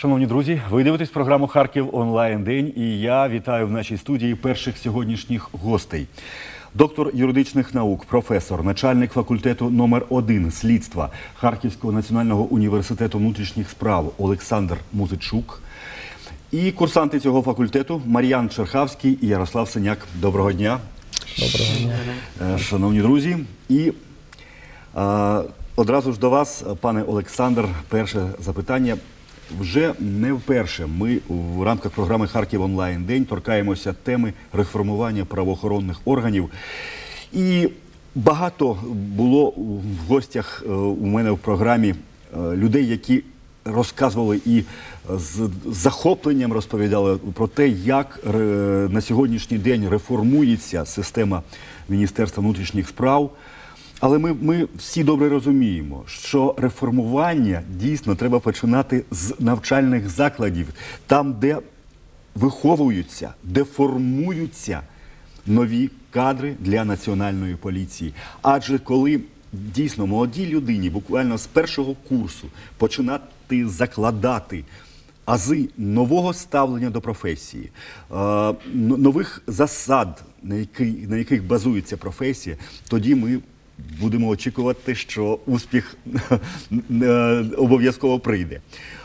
Шановні друзі, ви дивитесь програму Харків онлайн день, і я вітаю в нашій студії перших сьогоднішніх гостей. Доктор юридичних наук, професор, начальник факультету номер 1 слідства Харківського національного університету внутрішніх справ Олександр Музичук. І курсанти цього факультету Мар'ян Черхавський і Ярослав Синяк. Доброго дня. Доброго дня. Е, Шановні друзі, і е, одразу ж до вас, пане Олександр, перше запитання. Вже не вперше ми в рамках програми Харків онлайн день торкаємося теми реформування правоохоронних органів. І багато було в гостях е, у мене в програмі е, людей, які розказували і з захопленням розповідали про те, як е, на сьогоднішній день реформується система Міністерства внутрішніх справ. Але ми, ми всі добре розуміємо, що реформування дійсно треба починати з навчальних закладів, там, де виховуються, де формуються нові кадри для національної поліції. Адже коли дійсно молодій людині буквально з першого курсу починати закладати ази нового ставлення до професії, е, нових засад, на, який, на яких базується професія, тоді ми будемо очікувати, що успіх е, обов'язково прийде.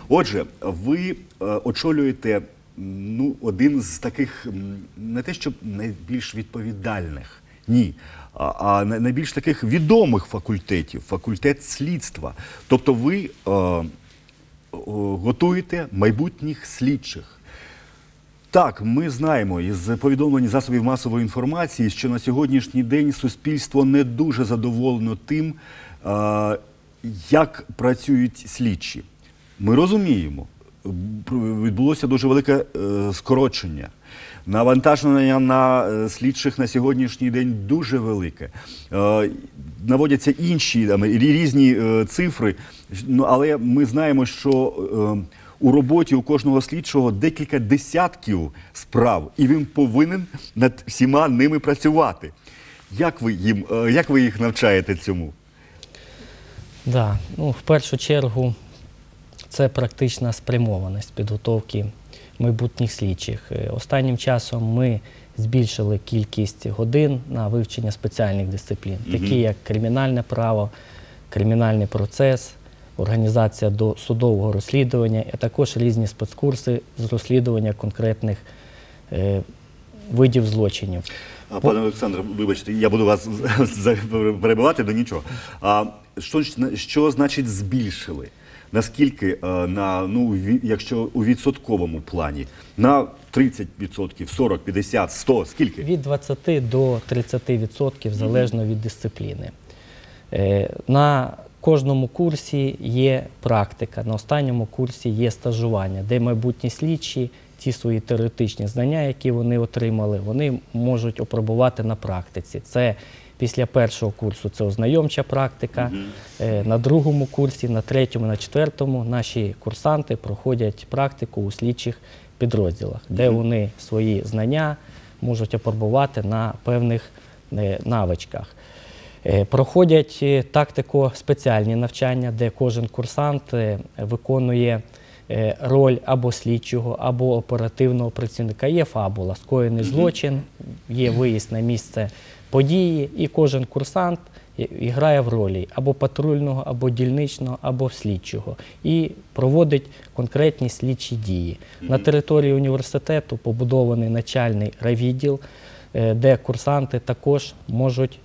Отже, ви е, очолюєте ну, один з таких не те, щоб найбільш відповідальних, ні, а, найбільш таких відомих факультетів, факультет слідства. Тобто ви е, готуєте майбутніх слідчих. Так, ми знаємо із повідомлень засобів масової інформації, що на сьогоднішній день суспільство не дуже задоволено тим, як працюють слідчі. Ми розуміємо, відбулося дуже велике е, скорочення. Навантаження на е, слідчих на сьогоднішній день дуже велике. Е, Наводяться інші різні цифри, ну, але ми знаємо, що у роботі у кожного слідчого декілька десятків справ, і він повинен над всіма ними працювати. Як ви, їм, е, як ви їх навчаєте цьому? Да. Ну, в першу чергу це практична спрямованість підготовки майбутніх слідчих. Е, Останнім часом ми збільшили кількість годин на вивчення спеціальних дисциплін, такі як кримінальне право, кримінальний процес, організація до судового розслідування, а також різні спецкурси з розслідування конкретних е, видів злочинів. Пане Олександре, вибачте, я буду вас перебивати до нічого. А що, що значить збільшили? Наскільки е, на ну якщо у відсотковому плані на 30%, 40, 50, 100, скільки? Від 20 до 30% залежно від дисципліни. Е, На кожному курсі є практика, на останньому курсі є стажування, де майбутні слідчі ті свої теоретичні знання, які вони отримали, вони можуть опробувати на практиці. Це після першого курсу це ознайомча практика. Е, На другому курсі, на третьому, на четвертому наші курсанти проходять практику у слідчих підрозділах, де вони свої знання можуть опробувати на певних е, навичках. Е, Проходять е, тактико спеціальні навчання, де кожен курсант е, виконує роль або слідчого, або оперативного працівника. Є фабула, скоєний злочин, є виїзд на місце події, і кожен курсант грає в ролі або патрульного, або дільничного, або слідчого, і проводить конкретні слідчі дії. На території університету побудований начальний райвідділ, де курсанти також можуть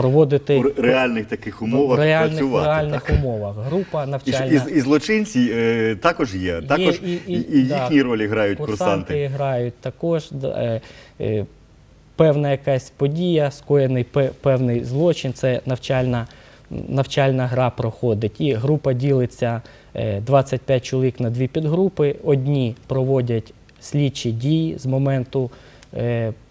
проводити У реальних таких умовах в реальних, працювати. реальних так? умовах. Група І, навчальна. і, і злочинці е, також є, також і, і, да, їхні ролі грають курсанти курсанти. грають також. е, е, певна якась подія, скоєний пе- певний злочин, це навчальна, навчальна гра проходить. І група ділиться е, 25 чоловік на дві підгрупи. Одні проводять слідчі дії з моменту е,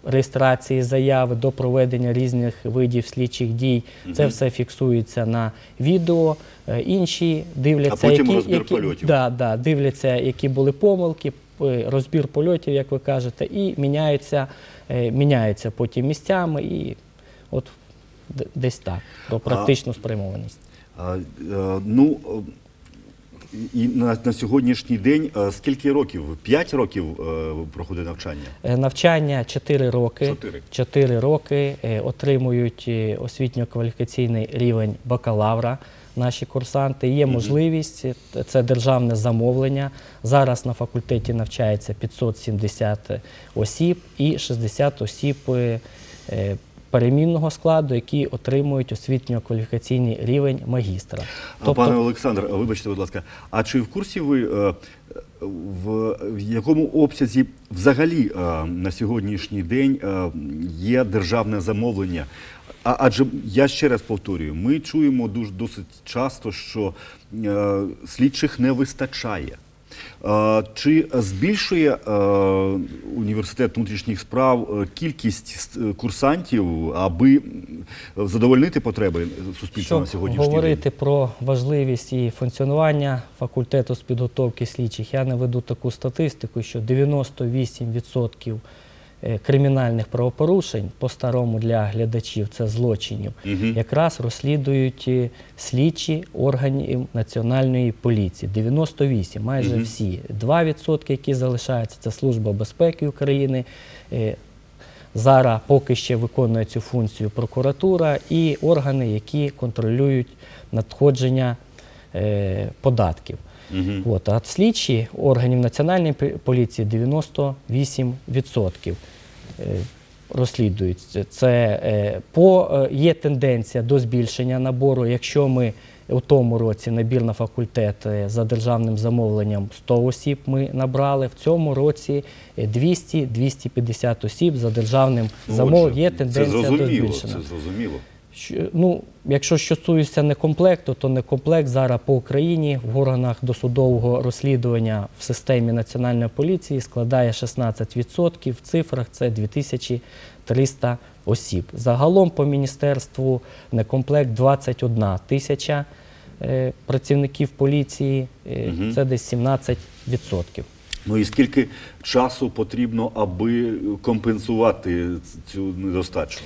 реєстрації заяви до проведення різних видів слідчих дій. Це все фіксується на відео. Е, Інші дивляться, А потім які, розбір які, польотів. Да, да, дивляться, які були помилки, е, розбір польотів, як ви кажете, і міняються, е, міняються потім місцями. І от десь так, про практичну спрямованість. А, е, ну, і на, на сьогоднішній день е, скільки років? П'ять років е, проходить навчання? Е, Навчання 4 роки. Чотири. 4 роки отримують освітньо-кваліфікаційний рівень бакалавра. Наші курсанти є можливість, це державне замовлення. Зараз на факультеті навчається 570 осіб і 60 осіб перемінного складу, які отримують освітньо-кваліфікаційний рівень магістра. А, Пане Олександр, вибачте, будь ласка, а чи в курсі ви е, в, якому обсязі взагалі е, на сьогоднішній день е, є державне замовлення? А, адже я ще раз повторюю, ми чуємо дуже досить часто, що е, слідчих не вистачає. Е, Чи збільшує е, університет внутрішніх справ е, кількість курсантів, аби задовольнити потреби суспільства на сьогоднішній день? говорити про важливість і функціонування факультету з підготовки слідчих, я наведу таку статистику, що 98% е, кримінальних правопорушень по-старому для глядачів це злочинів, Мгм. якраз розслідують е, слідчі органів національної поліції. 98, майже Мгм. всі. 2%, які залишаються, це Служба безпеки України. е, Зараз поки ще виконує цю функцію прокуратура і органи, які контролюють надходження е, податків. Мгм. От, а слідчі органів національної поліції 98% е, розслідують. Це- е, по е, є тенденція до збільшення набору. Якщо ми у тому році набір на факультет за державним замовленням 100 осіб ми набрали, в цьому році е, 200-250 осіб за державним замовленням. Є це тенденція до збільшення. це зрозуміло. Ну, якщо що стосується некомплекту, то некомплект зараз по Україні в органах досудового розслідування в системі національної поліції складає 16%. В цифрах це 2300 осіб. Загалом по міністерству некомплект 21 тисяча е, працівників поліції, Мгм. це десь 17%. Ну і скільки часу потрібно, аби компенсувати цю недостачу?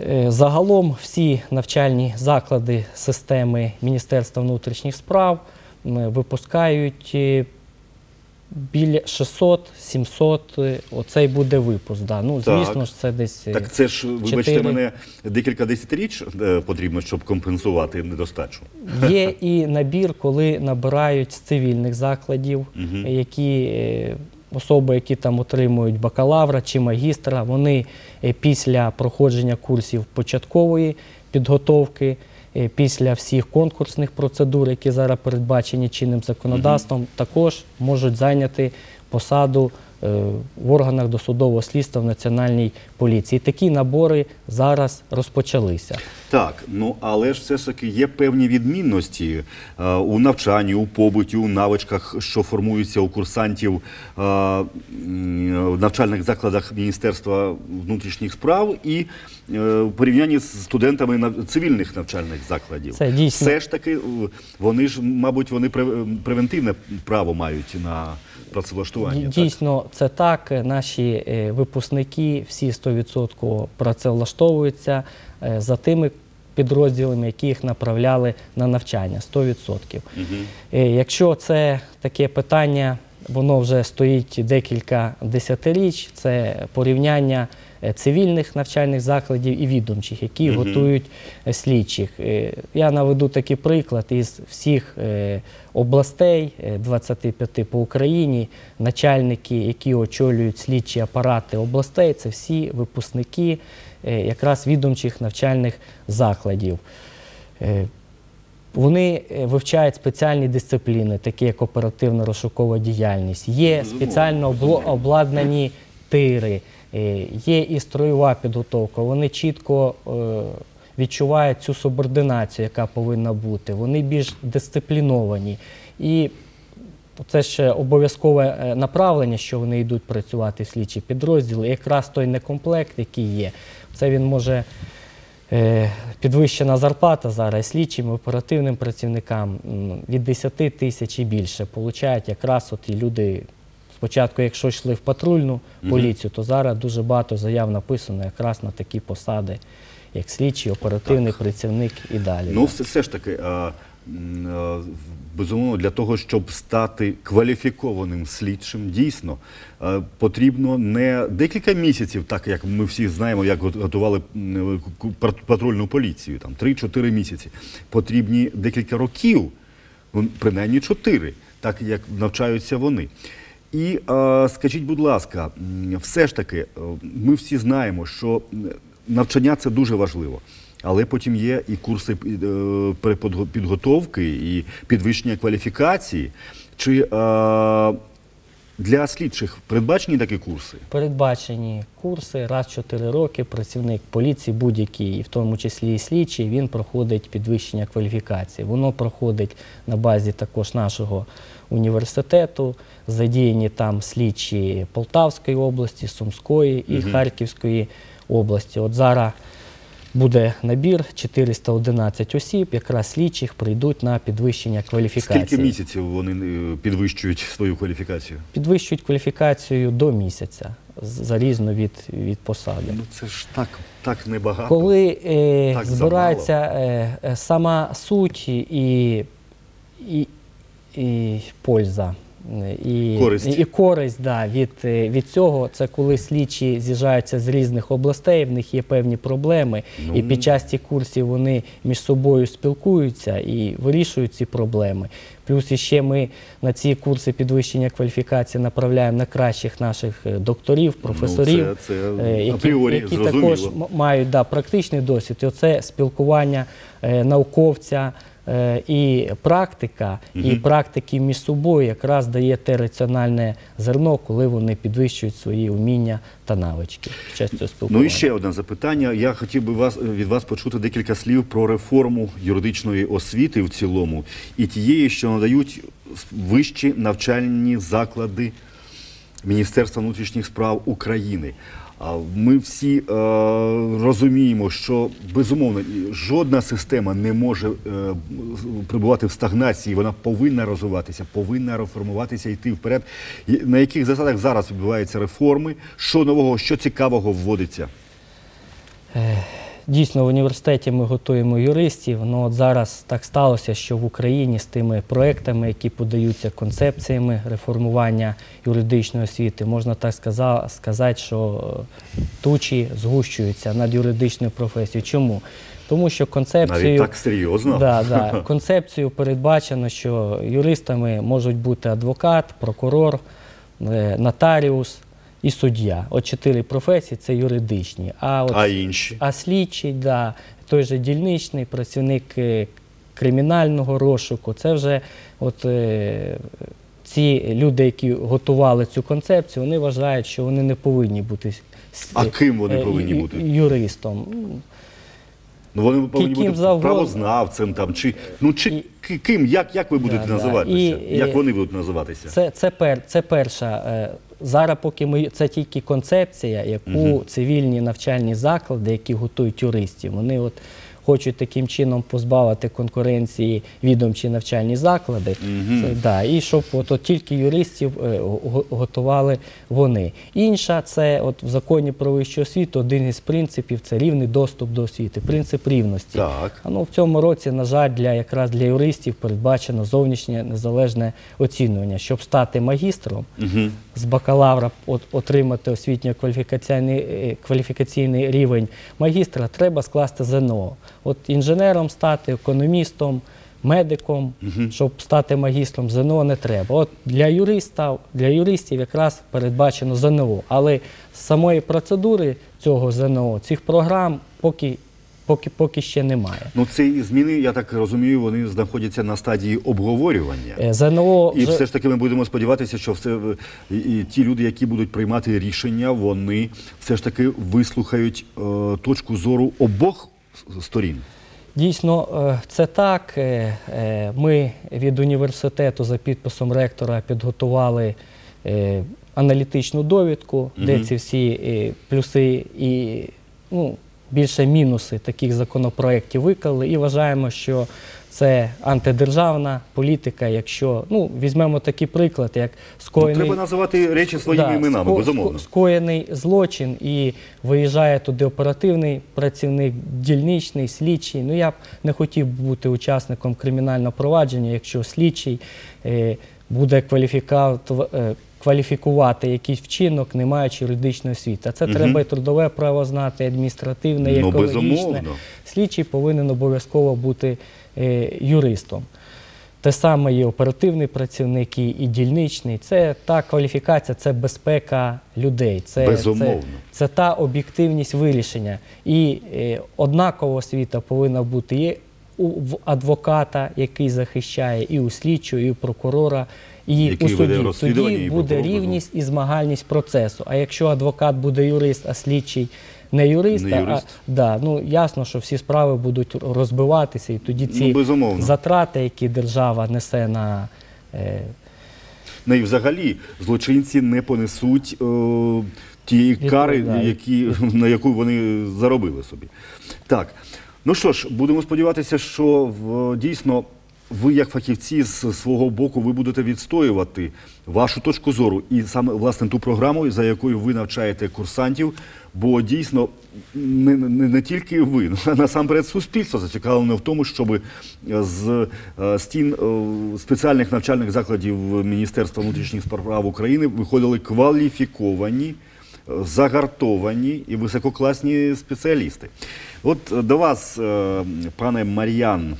Е, Загалом всі навчальні заклади системи Міністерства внутрішніх справ випускають е, біля 600-700, е, оцей буде випуск. Да. Ну, Так. звісно ж, це десь Так це ж, вибачте чотири. мене, декілька десятиріч потрібно, щоб компенсувати недостачу. Є і набір, коли набирають з цивільних закладів, які особи, які там отримують бакалавра чи магістра, вони е, після проходження курсів початкової підготовки, е, після всіх конкурсних процедур, які зараз передбачені чинним законодавством, також можуть зайняти посаду в органах досудового слідства в національній поліції. Такі набори зараз розпочалися. Так, ну але ж все ж таки є певні відмінності е, у навчанні, у побуті, у навичках, що формуються у курсантів е, в навчальних закладах Міністерства внутрішніх справ і е, в порівнянні з студентами нав- цивільних навчальних закладів. Це дійсно- Все ж таки, е, вони ж, мабуть, вони прев- превентивне право мають на працевлаштування. Дій- так? Це так. Наші е, випускники всі 100% працевлаштовуються е, за тими підрозділами, які їх направляли на навчання 100%. Мгм. Е, Якщо це таке питання, воно вже стоїть декілька десятиріч, це порівняння е, цивільних навчальних закладів і відомчих, які Мгм. готують е, слідчих. Е, Я наведу такий приклад із всіх областей, е, 25 по Україні, начальники, які очолюють слідчі апарати областей, це всі випускники якраз відомчих навчальних закладів. Вони е, вивчають спеціальні дисципліни, такі як оперативно-розшукова діяльність. Є спеціально обладнані тири, е, є і строєва підготовка. Вони чітко е, відчувають цю субординацію, яка повинна бути. Вони більш дисципліновані. І це ще обов'язкове направлення, що вони йдуть працювати в слідчі підрозділи. Якраз той некомплект, який є, це він може підвищена зарплата зараз слідчим, оперативним працівникам від 10 тисяч і більше получають якраз от і люди. Спочатку, якщо йшли в патрульну поліцію, то зараз дуже багато заяв написано якраз на такі посади, як слідчий, оперативний працівник і далі. Ну, все, все ж таки, е, безумовно, для того, щоб стати кваліфікованим слідчим, дійсно е, потрібно не декілька місяців, так як ми всі знаємо, як готували м, патрульну поліцію, там 3-4 місяці. Потрібні декілька років, ну, принаймні 4, так як навчаються вони. І е, скажіть, будь ласка, все ж таки, е, ми всі знаємо, що навчання це дуже важливо. Але потім є і курси е, підготовки, і підвищення кваліфікації. Чи е, для слідчих передбачені такі курси? Передбачені курси раз в 4 роки працівник поліції, будь-який, в тому числі і слідчий, він проходить підвищення кваліфікації. Воно проходить на базі також нашого університету. Задіяні там слідчі Полтавської області, Сумської і Харківської області. От зараз буде набір 411 осіб, якраз слідчих прийдуть на підвищення кваліфікації. Скільки місяців вони е, підвищують свою кваліфікацію? Підвищують кваліфікацію до місяця, з- залежно від, від посади. Ну це ж так, так небагато. Коли е, Так збирається е, е, сама суть і, і, і польза. І Користь. і, і користь да, від, від цього, це коли слідчі з'їжджаються з різних областей, в них є певні проблеми, Ну. і під час цих курсів вони між собою спілкуються і вирішують ці проблеми. Плюс іще ми на ці курси підвищення кваліфікації направляємо на кращих наших е, докторів, професорів, Ну, це- це е, які, апріорі які також мають да, практичний досвід. І оце спілкування е, науковця і практика, і практики між собою якраз дає те раціональне зерно, коли вони підвищують свої уміння та навички під час цього спілкування. Ну і ще одне запитання. Я хотів би вас від вас почути декілька слів про реформу юридичної освіти в цілому і тієї, що надають вищі навчальні заклади Міністерства внутрішніх справ України. Ми всі е, розуміємо, що безумовно жодна система не може е, перебувати в стагнації. Вона повинна розвиватися, повинна реформуватися, йти вперед. На яких засадах зараз відбуваються реформи? Що нового, що цікавого вводиться? Дійсно, в університеті ми готуємо юристів. Ну от зараз так сталося, що в Україні з тими проектами, які подаються концепціями реформування юридичної освіти, можна так сказати, що тучі згущуються над юридичною професією. Чому? Тому що концепцію Навіть так серйозно? Да, да. Концепцію передбачено, що юристами можуть бути адвокат, прокурор, е, нотаріус і суддя. От чотири професії це юридичні. А, от, А інші? а слідчий, да, той же дільничний, працівник е, кримінального розшуку, це вже от, е, ці люди, які готували цю концепцію, вони вважають, що вони не повинні бути А ким вони е, повинні бути? Юристом. Ну вони повинні Ким бути завгодно. правознавцем там чи ну чи ки- ким, як, як ви будете Да, да. називатися? І- як вони будуть називатися? Це, це, пер, це перша. Зараз, поки ми це тільки концепція, яку цивільні навчальні заклади, які готують юристів, вони от хочуть таким чином позбавити конкуренції відомчі навчальні заклади. Це, да, і щоб от, от тільки юристів е, го- готували вони. Інша це от в законі про вищу освіту один із принципів це рівний доступ до освіти, принцип рівності. Так. А ну, в цьому році, на жаль, для якраз для юристів передбачено зовнішнє незалежне оцінювання. Щоб стати магістром, з бакалавра от, отримати освітньо-кваліфікаційний е, кваліфікаційний рівень магістра, треба скласти ЗНО. От інженером стати, економістом, медиком, щоб стати магістром, ЗНО не треба. От для юриста, для юристів якраз передбачено ЗНО. Але з самої процедури цього ЗНО, цих програм поки, поки, поки ще немає. Ну ці зміни, я так розумію, вони знаходяться на стадії обговорювання. Е, ЗНО І вже- все ж таки ми будемо сподіватися, що все е, і, ті люди, які будуть приймати рішення, вони все ж таки вислухають е, точку зору обох сторін. Дійсно, е, це так. Е, е, Ми від університету за підписом ректора підготували аналітичну довідку, де ці всі плюси і ну, більше мінуси таких законопроєктів виклали і вважаємо, що це антидержавна політика. Якщо ну візьмемо такий приклад, як Ну, скоєний треба називати речі своїми Да, іменами, ско- безумовно. скоєний злочин і виїжджає туди оперативний працівник, дільничний, слідчий. Ну я б не хотів бути учасником кримінального провадження, якщо слідчий е, буде кваліфікат- е, кваліфікувати якийсь вчинок, не маючи юридичної освіти. А це треба і трудове право знати, і адміністративне, і Ну, екологічне. безумовно. Слідчий повинен обов'язково бути е, юристом. Те саме є оперативний працівник і, і дільничний. Це та кваліфікація, це безпека людей. Це, Безумовно. Це, це та об'єктивність вирішення. І е, однакова освіта повинна бути і у адвоката, який захищає, і у слідчого, і у прокурора, і Який у суді. Тоді буде рівність і змагальність процесу. А якщо адвокат буде юрист, а слідчий не юрист, Не юрист. а Да, ну ясно, що всі справи будуть розбиватися, і тоді ці Ну, затрати, які держава несе на е, Ну і взагалі злочинці не понесуть е, тієї кари, які, на яку вони заробили собі. Так. Ну що ж, будемо сподіватися, що в, дійсно ви, як фахівці, з свого боку, ви будете відстоювати вашу точку зору і саме власне ту програму, за якою ви навчаєте курсантів. Бо дійсно не, не, не тільки ви, ну, а насамперед суспільство зацікавлене в тому, щоб з е, стін е, спеціальних навчальних закладів Міністерства внутрішніх справ України виходили кваліфіковані, е, загартовані і висококласні спеціалісти. От е, до вас, е, пане Мар'ян, е,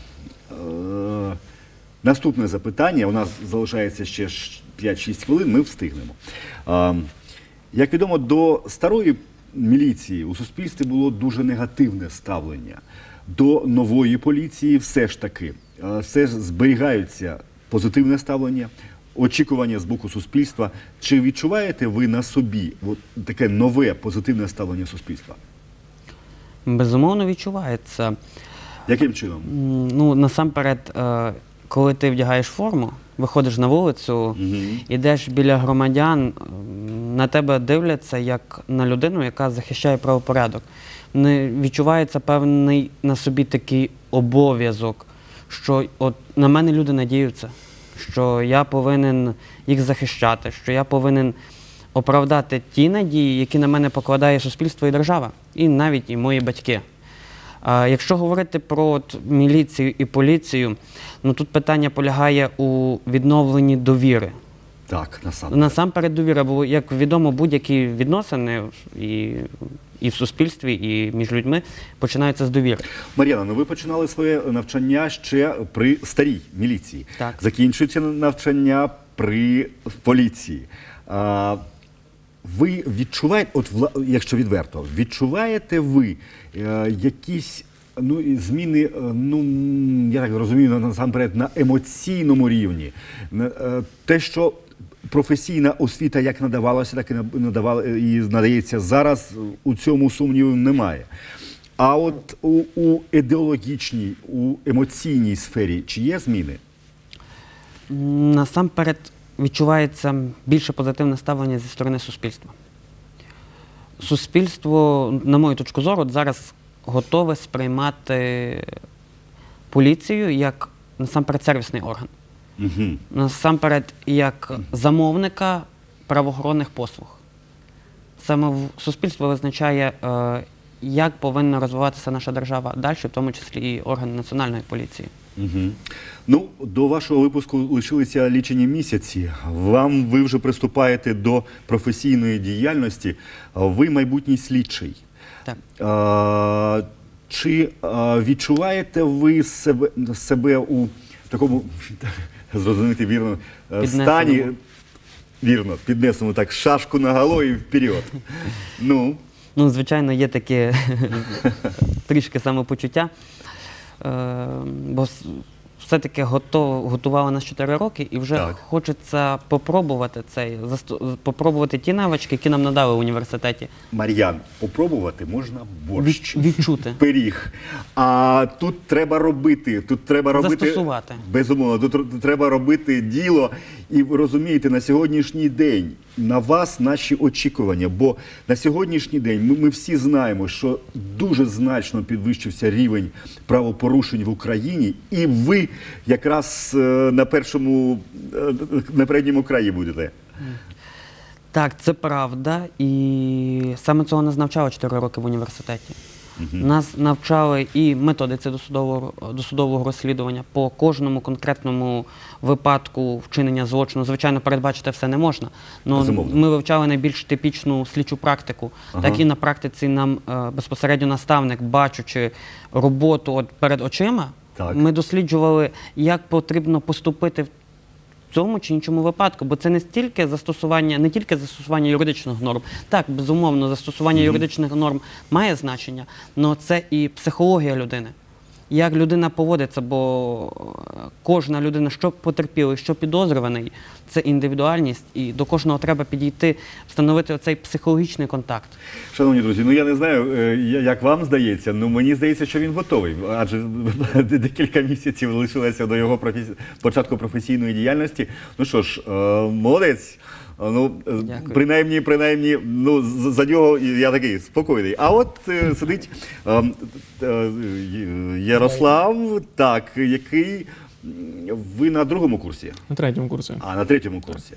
наступне запитання. У нас залишається ще 5-6 хвилин, ми встигнемо. Е, Як відомо, до старої міліції у суспільстві було дуже негативне ставлення. До нової поліції все ж таки е, все ж зберігаються позитивне ставлення, очікування з боку суспільства. Чи відчуваєте ви на собі от таке нове позитивне ставлення суспільства? Безумовно відчувається. Яким чином? Ну, насамперед, е, коли ти вдягаєш форму, виходиш на вулицю, ідеш біля громадян, на тебе дивляться як на людину, яка захищає правопорядок. Не відчувається певний на собі такий обов'язок, що от на мене люди надіються, що я повинен їх захищати, що я повинен оправдати ті надії, які на мене покладає суспільство і держава, і навіть і мої батьки. А якщо говорити про от, міліцію і поліцію, ну тут питання полягає у відновленні довіри. Так, насамперед. Насамперед довіра, бо як відомо, будь-які відносини і, і в суспільстві, і між людьми починаються з довіри. Мар'яна, ну ви починали своє навчання ще при старій міліції. Так. Закінчується навчання при поліції. А, ви відчуваєте, от якщо відверто, відчуваєте ви е, якісь ну, зміни, е, ну я так розумію, насамперед на емоційному рівні? Е, те, що професійна освіта як надавалася, так і надавала і надається зараз, у цьому сумніву немає. А от у, у ідеологічній, у емоційній сфері чи є зміни? Насамперед відчувається більше позитивне ставлення зі сторони суспільства. Суспільство, на мою точку зору, зараз готове сприймати поліцію як насамперед сервісний орган. Угу. насамперед як замовника правоохоронних послуг. Саме суспільство визначає, е, як повинна розвиватися наша держава далі, в тому числі і органи національної поліції. Угу. Ну, до вашого випуску лишилися лічені місяці. Вам ви вже приступаєте до професійної діяльності. Ви майбутній слідчий. Так. А, чи а, відчуваєте ви себе, себе у такому зрозуміти вірно е, Піднесеному. стані? Вірно, піднесемо так шашку на голову і вперед. Ну, Ну, звичайно, є таке трішки самопочуття. Е, бо все-таки готов, готувала нас 4 роки і вже Так. хочеться попробувати цей, засту- попробувати ті навички, які нам надали в університеті. Мар'ян, попробувати можна борщ. Від, відчути. пиріг. А тут треба робити. Тут треба робити Застосувати. Безумовно, тут р- треба робити діло І ви розумієте, на сьогоднішній день на вас наші очікування. Бо на сьогоднішній день ми, ми всі знаємо, що дуже значно підвищився рівень правопорушень в Україні, і ви якраз е, на першому е, на передньому краї будете. Так, це правда. І саме цього нас навчали 4 роки в університеті. Нас навчали і методиці досудового, досудового розслідування по кожному конкретному випадку вчинення злочину. Звичайно, передбачити все не можна. Безумовно. ми вивчали найбільш типічну слідчу практику. Ага. Так і на практиці нам е, безпосередньо наставник, бачучи роботу от перед очима, Так. ми досліджували, як потрібно поступити в цьому чи іншому випадку, бо це не стільки застосування, не тільки застосування юридичних норм. Так, безумовно, застосування юридичних норм має значення, але це і психологія людини. Як людина поводиться, бо е, кожна людина, що потерпілий, що підозрюваний, це індивідуальність, і до кожного треба підійти, встановити оцей психологічний контакт. Шановні друзі, ну я не знаю, е, як вам здається, ну мені здається, що він готовий, адже декілька місяців лишилося до його професі... початку професійної діяльності. Ну що ж, е, молодець. Е, Ну, е, Дякую. принаймні, принаймні, ну за нього я такий спокійний. А от е, сидить е, е, Ярослав, так, який ви на другому курсі, На третьому курсі. а на третьому курсі.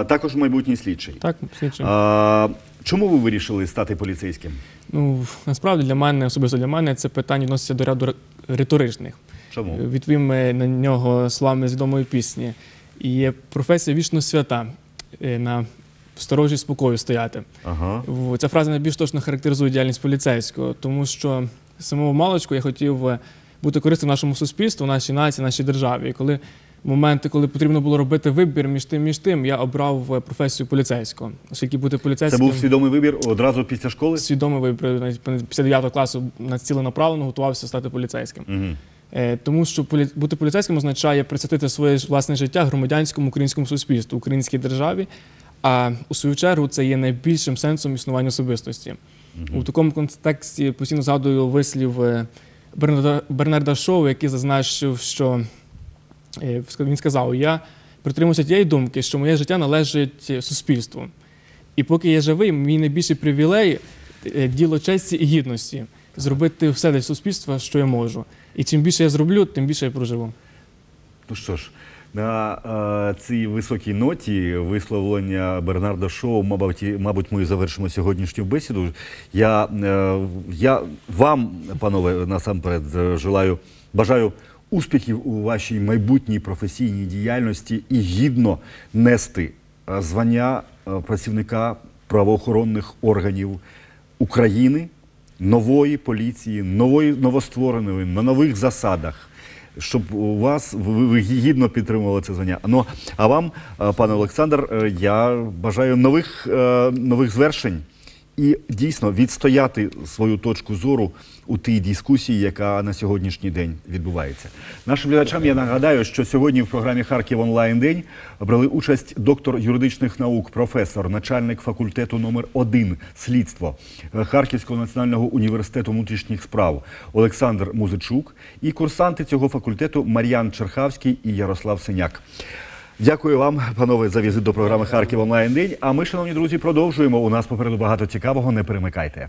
Е, Також майбутній слідчий. Так, слідчим. А, чому ви вирішили стати поліцейським? Ну, насправді для мене, особисто для мене, це питання відноситься до ряду риторичних. Чому? Відповім е, на нього словами з відомої пісні. І є професія вічно свята е, на сторожі спокою стояти. Ага. В- Ця фраза найбільш точно характеризує діяльність поліцейського, тому що з самого маличку я хотів е, бути корисним нашому суспільству, нашій нації, нашій державі. І коли моменти, коли потрібно було робити вибір між тим, між тим, я обрав е, професію поліцейського. Оскільки бути Це поліцейським був свідомий вибір одразу після школи? свідомий вибір навіть після 9 класу націленаправлено готувався стати поліцейським. Угу. Е, Тому що бути поліцейським означає присвятити своє власне життя громадянському українському суспільству, українській державі. А у свою чергу це є найбільшим сенсом існування особистості. У такому контексті постійно згадую вислів е, Бернарда, Бернарда Шоу, який зазначив, що е, він сказав: Я притримуюся тієї думки, що моє життя належить суспільству. І поки я живий, мій найбільший привілей діло честі і гідності зробити все для суспільства, що я можу. І чим більше я зроблю, тим більше я проживу. Ну що ж, на е, цій високій ноті висловлення Бернарда Шоу, мабуть, мабуть, ми завершимо сьогоднішню бесіду. Я, е, я вам, панове, насамперед е, желаю, бажаю успіхів у вашій майбутній професійній діяльності і гідно нести звання працівника правоохоронних органів України, нової поліції, нової новоствореної на нових засадах. Щоб у вас ви, ви гідно підтримували це звання. Ну а вам, е, пане Олександр, е, я бажаю нових, е, нових звершень і дійсно відстояти свою точку зору у тій дискусії, яка на сьогоднішній день відбувається. Нашим глядачам я нагадаю, що сьогодні в програмі Харків онлайн день брали участь доктор юридичних наук, професор, начальник факультету номер 1 слідство Харківського національного університету внутрішніх справ Олександр Музичук і курсанти цього факультету Мар'ян Черхавський і Ярослав Синяк. Дякую вам, панове, за візит до програми Харків онлайн день. А ми, шановні друзі, продовжуємо. У нас попереду багато цікавого. Не перемикайте.